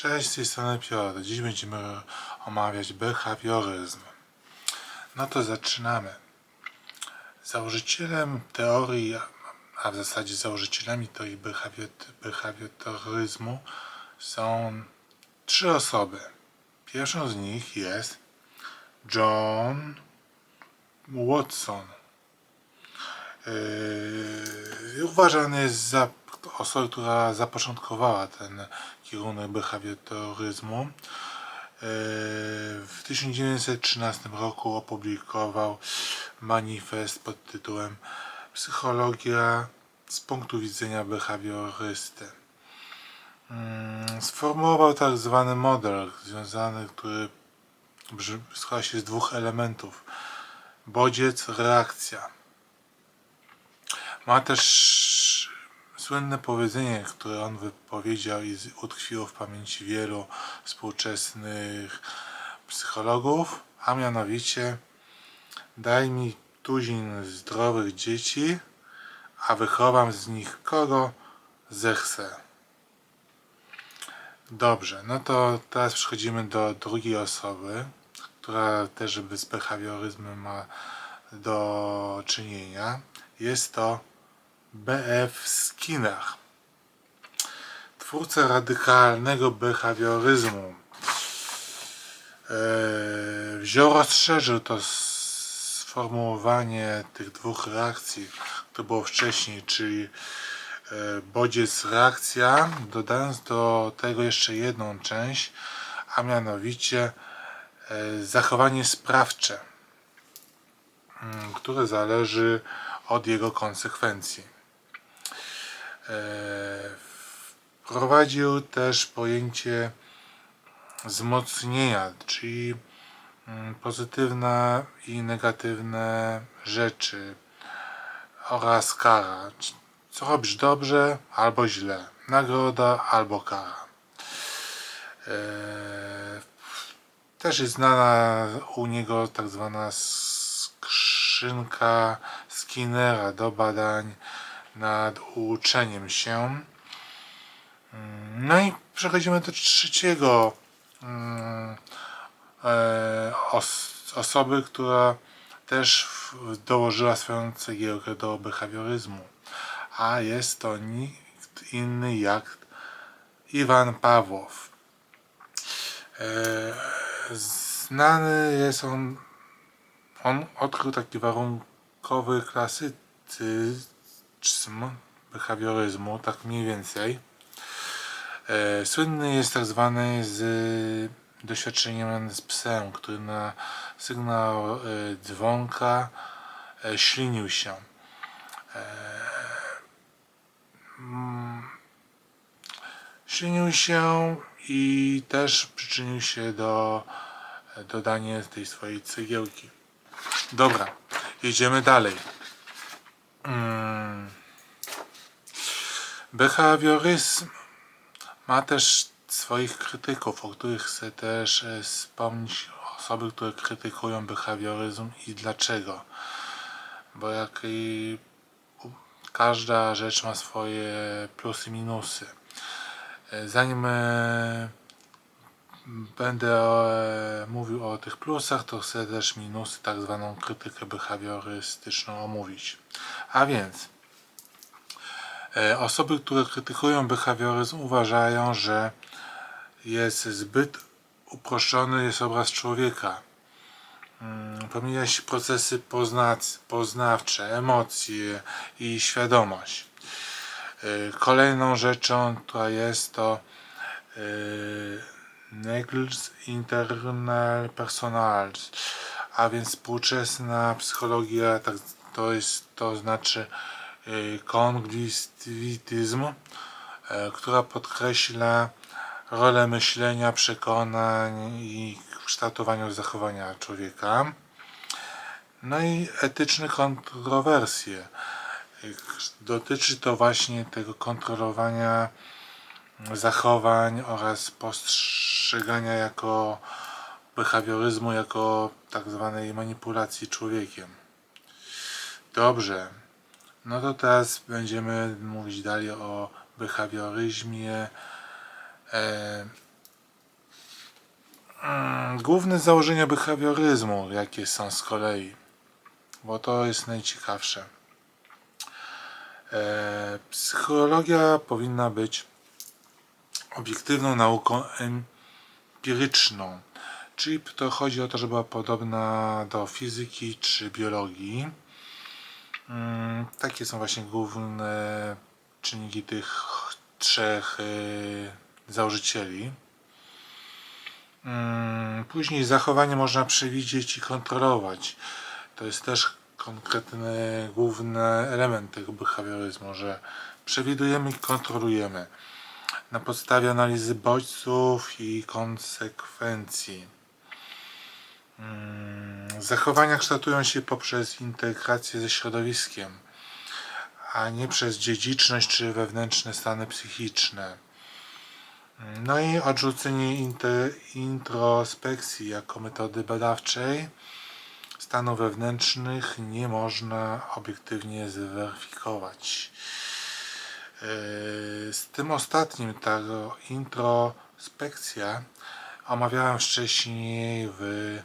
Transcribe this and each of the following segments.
Cześć, z tej strony Piotr. Dziś będziemy omawiać behawioryzm. No to zaczynamy. Założycielem teorii, a w zasadzie założycielami teorii behawior- behawioryzmu są trzy osoby. Pierwszą z nich jest John Watson. Yy, uważany jest za osobę, która zapoczątkowała ten kierunek behawioryzmu. Yy, W 1913 roku opublikował manifest pod tytułem Psychologia z punktu widzenia behawiorysty. Mm, Sformułował tak zwany model związany, który składa się z dwóch elementów. Bodziec, reakcja. Ma też słynne powiedzenie, które on wypowiedział i utkwiło w pamięci wielu współczesnych psychologów, a mianowicie daj mi tuzin zdrowych dzieci, a wychowam z nich kogo zechcę. Dobrze, no to teraz przechodzimy do drugiej osoby, która też z behawioryzmem ma do czynienia. Jest to B.F. Skinner, twórca radykalnego behawioryzmu. Eee, wziął, rozszerzył to sformułowanie tych dwóch reakcji, które było wcześniej, czyli e, bodziec reakcja, dodając do tego jeszcze jedną część, a mianowicie e, zachowanie sprawcze, które zależy od jego konsekwencji. E, Wprowadził też pojęcie wzmocnienia, czyli mm, pozytywne i negatywne rzeczy oraz kara. Co robisz dobrze albo źle, nagroda albo kara. E, Też jest znana u niego tak zwana skrzynka Skinnera do badań nad uczeniem się. No i przechodzimy do trzeciego mm, e, os, osoby, która też dołożyła swoją cegiełkę do behawioryzmu. A jest to nikt inny jak Iwan Pawłow. E, znany jest on, on odkrył taki warunkowy klasycyzm behawioryzmu, tak mniej więcej. E, Słynny jest tak zwany z doświadczeniem z psem, który na sygnał e, dzwonka e, ślinił się. Mm, Ślinił się i też przyczynił się do dodania tej swojej cegiełki. Dobra, jedziemy dalej. Mm. Behawioryzm ma też swoich krytyków, o których chcę też e, wspomnieć. Osoby, które krytykują behawioryzm i dlaczego. Bo jak i każda rzecz ma swoje plusy i minusy. E, Zanim e, będę mówił o tych plusach, to chcę też minusy, tak zwaną krytykę behawiorystyczną omówić. A więc E, Osoby, które krytykują behawioryzm uważają, że jest zbyt uproszczony jest obraz człowieka. Mm, Pomija się procesy poznawcze, emocje i świadomość. E, Kolejną rzeczą, która jest to e, negligence internal personals, a więc współczesna psychologia, tak, to jest, to znaczy e, kognitywityzm, e, która podkreśla rolę myślenia, przekonań i kształtowania zachowania człowieka. No i etyczne kontrowersje. Dotyczy to właśnie tego kontrolowania zachowań oraz postrzegania jako behawioryzmu, jako tak zwanej manipulacji człowiekiem. Dobrze. No to teraz będziemy mówić dalej o behawioryzmie. E, mm, główne założenia behawioryzmu, jakie są z kolei, bo to jest najciekawsze. E, psychologia powinna być obiektywną nauką empiryczną, czyli to chodzi o to, żeby była podobna do fizyki czy biologii. Mm, Takie są właśnie główne czynniki tych trzech y, założycieli. Mm, Później zachowanie można przewidzieć i kontrolować. To jest też konkretny główny element tego behawioryzmu, że przewidujemy i kontrolujemy na podstawie analizy bodźców i konsekwencji. Mm, Zachowania kształtują się poprzez integrację ze środowiskiem, a nie przez dziedziczność czy wewnętrzne stany psychiczne. No i odrzucenie introspekcji jako metody badawczej stanów wewnętrznych nie można obiektywnie zweryfikować. Yy, Z tym ostatnim, ta introspekcja, omawiałem wcześniej w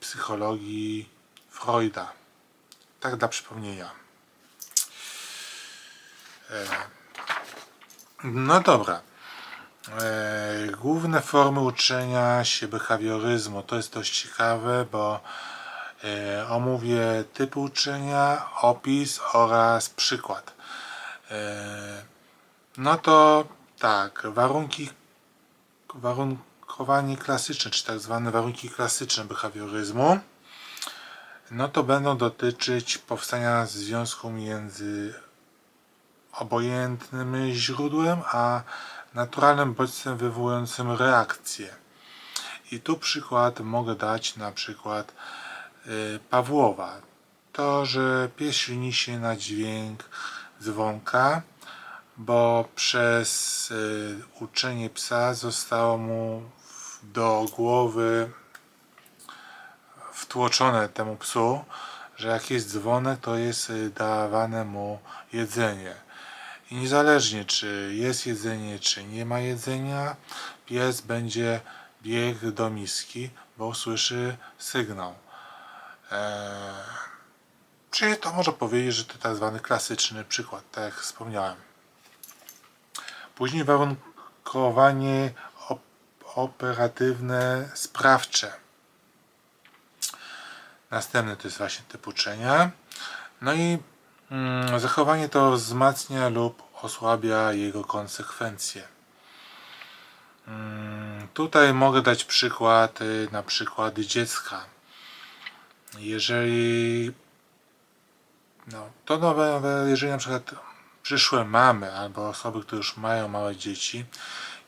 psychologii Freuda. Tak dla przypomnienia. E, No dobra. E, Główne formy uczenia się behawioryzmu to jest dość ciekawe, bo e, omówię typy uczenia, opis oraz przykład. No to tak, warunki, warunkowanie klasyczne, czy tak zwane warunki klasyczne behawioryzmu, no to będą dotyczyć powstania związku między obojętnym źródłem, a naturalnym bodźcem wywołującym reakcję. I tu przykład mogę dać na przykład y, Pawłowa. To, że pies silni się na dźwięk dzwonka, bo przez y, uczenie psa zostało mu do głowy wtłoczone temu psu, że jak jest dzwonek, to jest y, dawane mu jedzenie. I niezależnie czy jest jedzenie, czy nie ma jedzenia, pies będzie biegł do miski, bo usłyszy sygnał. Eee, czyli to można powiedzieć, że to tak zwany klasyczny przykład, tak jak wspomniałem. Później warunkowanie operatywne, sprawcze. Następny to jest właśnie typ uczenia. No i mm, zachowanie to wzmacnia lub osłabia jego konsekwencje. Mm, tutaj mogę dać przykład, y, na przykład dziecka. Jeżeli no, to nowe, jeżeli na przykład przyszłe mamy albo osoby, które już mają małe dzieci,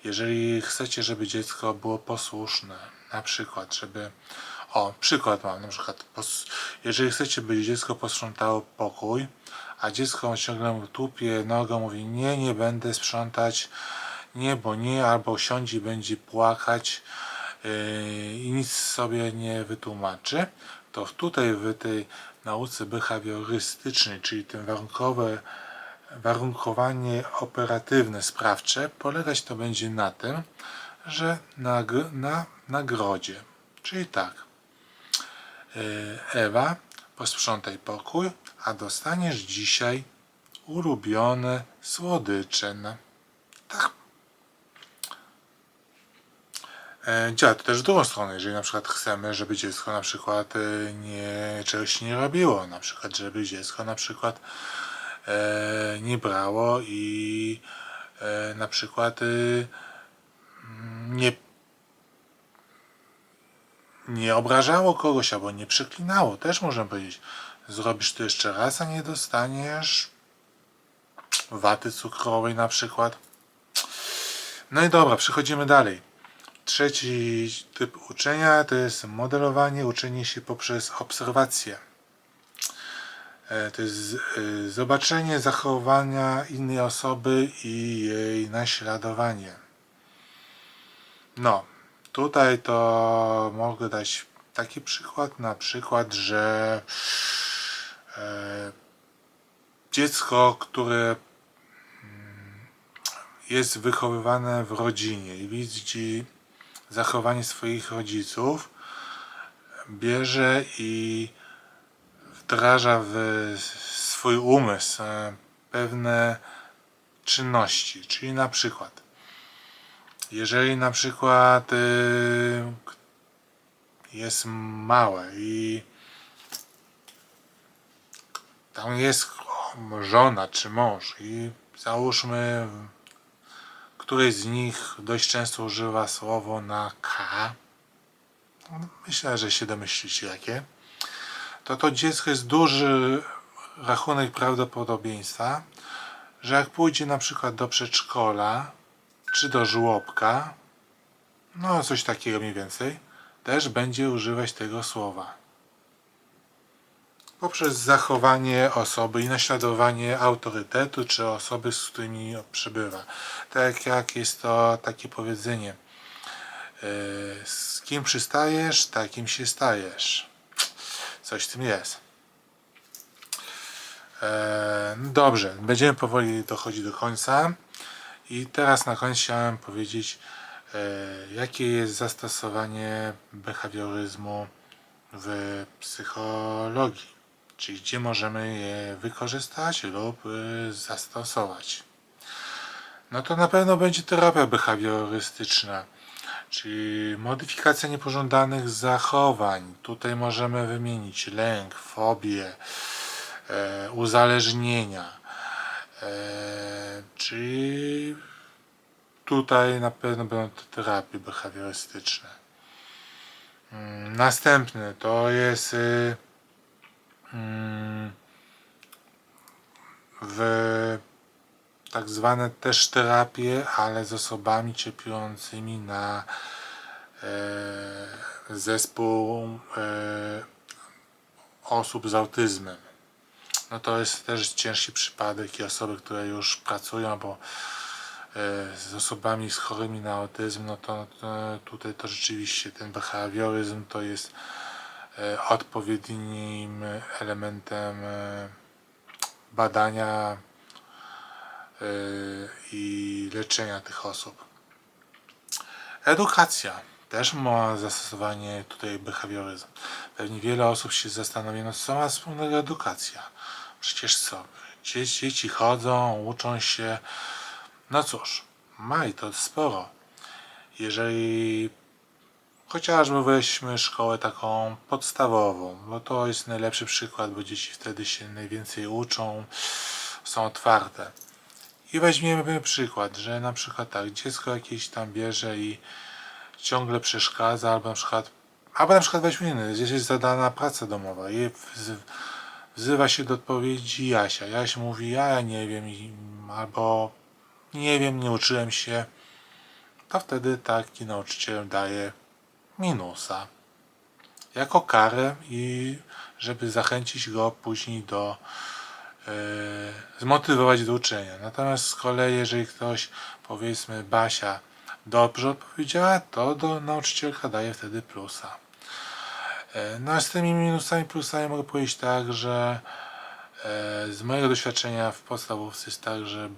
jeżeli chcecie, żeby dziecko było posłuszne, na przykład, żeby o, przykład mam, na przykład, pos, jeżeli chcecie, by dziecko posprzątało pokój, a dziecko ciągle mu tupie nogą, mówi nie, nie będę sprzątać, nie, bo nie, albo siądzie i będzie płakać yy, i nic sobie nie wytłumaczy, to tutaj w tej nauce behawiorystycznej, czyli tym warunkowe warunkowanie operatywne, sprawcze, polegać to będzie na tym, że na, na nagrodzie. Czyli tak, yy, Ewa, posprzątaj pokój, a dostaniesz dzisiaj ulubione słodycze. na- Tak. E, Działa to też w drugą stronę, jeżeli na przykład chcemy, żeby dziecko na przykład e, nie, czegoś nie robiło, na przykład żeby dziecko na przykład e, nie brało i e, na przykład e, mm, nie nie obrażało kogoś albo nie przeklinało, też można powiedzieć. Zrobisz to jeszcze raz, a nie dostaniesz waty cukrowej na przykład. No i dobra, przechodzimy dalej. Trzeci typ uczenia to jest modelowanie, uczenie się poprzez obserwację. E, To jest e, zobaczenie zachowania innej osoby i jej naśladowanie. No, tutaj to mogę dać taki przykład, na przykład, że e, dziecko, które mm, jest wychowywane w rodzinie i widzi zachowanie swoich rodziców bierze i wdraża w swój umysł e, pewne czynności, czyli na przykład jeżeli na przykład y, jest małe i tam jest żona czy mąż i załóżmy któryś z nich dość często używa słowo na K, myślę, że się domyślicie jakie, to to dziecko jest duży rachunek prawdopodobieństwa, że jak pójdzie na przykład do przedszkola czy do żłobka, no coś takiego mniej więcej, też będzie używać tego słowa. Poprzez zachowanie osoby i naśladowanie autorytetu czy osoby, z którymi przebywa. Tak jak jest to takie powiedzenie. yy, Z kim przystajesz, takim się stajesz. Coś w tym jest. E, no Dobrze, będziemy powoli dochodzić do końca. I teraz na koniec chciałem powiedzieć, e, jakie jest zastosowanie behawioryzmu w psychologii, czyli gdzie możemy je wykorzystać lub y, zastosować. No to na pewno będzie terapia behawiorystyczna, czyli modyfikacja niepożądanych zachowań. Tutaj możemy wymienić lęk, fobię, e, uzależnienia. E, tutaj na pewno będą to terapie behawiorystyczne. Mm, Następny to jest y, mm, w tak zwane też terapie, ale z osobami cierpiącymi na e, zespół e, osób z autyzmem. No to jest też ciężki przypadek i osoby, które już pracują albo e, z osobami z chorymi na autyzm, no to, to tutaj to rzeczywiście ten behawioryzm to jest e, odpowiednim elementem e, badania i leczenia tych osób. Edukacja też ma zastosowanie tutaj behawioryzm. Pewnie wiele osób się zastanawia, no co ma wspólnego edukacja? Przecież co? Dzieci, dzieci chodzą, uczą się. No cóż, ma i to sporo. Jeżeli chociażby weźmy szkołę taką podstawową, bo to jest najlepszy przykład, bo dzieci wtedy się najwięcej uczą, są otwarte. I weźmiemy przykład, że na przykład tak, dziecko jakieś tam bierze i ciągle przeszkadza, albo na przykład, albo na przykład weźmy inny, gdzieś jest zadana praca domowa i wzy- wzywa się do odpowiedzi Jasia. Jaś mówi, ja, ja nie wiem, albo nie wiem, nie uczyłem się, to wtedy taki nauczyciel daje minusa jako karę i żeby zachęcić go później do zmotywować do uczenia. Natomiast z kolei, jeżeli ktoś, powiedzmy Basia, dobrze odpowiedziała, to do nauczycielka daje wtedy plusa. E, No z tymi minusami, plusami mogę powiedzieć tak, że e, z mojego doświadczenia w podstawówce jest tak, że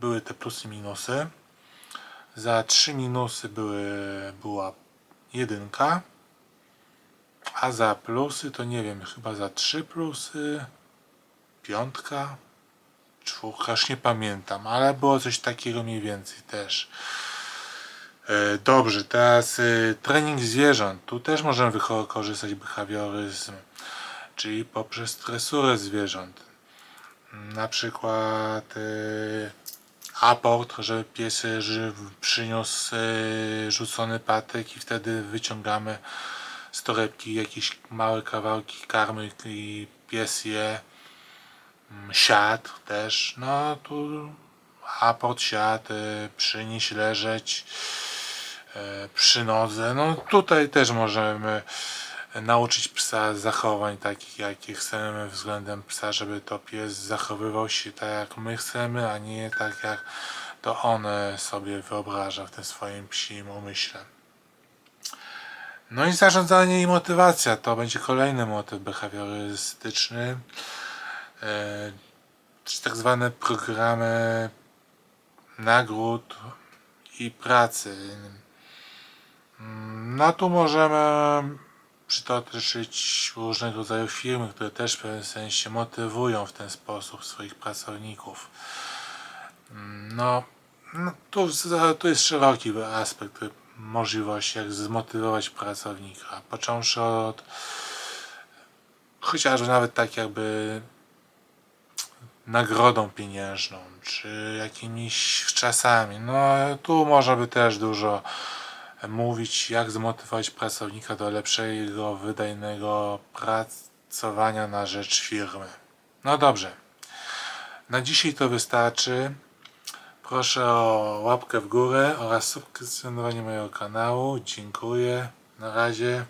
były te plusy minusy. Za trzy minusy były, była jedynka, a za plusy to nie wiem, chyba za trzy plusy piątka, czwórka, już nie pamiętam, ale było coś takiego mniej więcej też. E, Dobrze, teraz e, trening zwierząt. Tu też możemy wykorzystać behawioryzm, czyli poprzez stresurę zwierząt. Na przykład e, aport, że pies przyniósł rzucony patyk i wtedy wyciągamy z torebki jakieś małe kawałki karmy i pies je. Mm, Siad też, no tu aport, siad, e, przynieść, leżeć e, przy nodze. No tutaj też możemy nauczyć psa zachowań takich, jakie chcemy względem psa, żeby to pies zachowywał się tak, jak my chcemy, a nie tak, jak to on sobie wyobraża w tym swoim psim umyśle. No i zarządzanie i motywacja to będzie kolejny motyw behawiorystyczny. E, czy tak zwane programy nagród i pracy. Mm, No tu możemy przytoczyć różnego rodzaju firmy, które też w pewnym sensie motywują w ten sposób swoich pracowników. Mm, No, no tu, tu jest szeroki aspekt możliwości, jak zmotywować pracownika. Począwszy od chociażby nawet tak jakby nagrodą pieniężną, czy jakimiś czasami. No tu można by też dużo mówić, jak zmotywować pracownika do lepszego, wydajnego pracowania na rzecz firmy. No dobrze. Na dzisiaj to wystarczy. Proszę o łapkę w górę oraz subskrybowanie mojego kanału. Dziękuję. Na razie.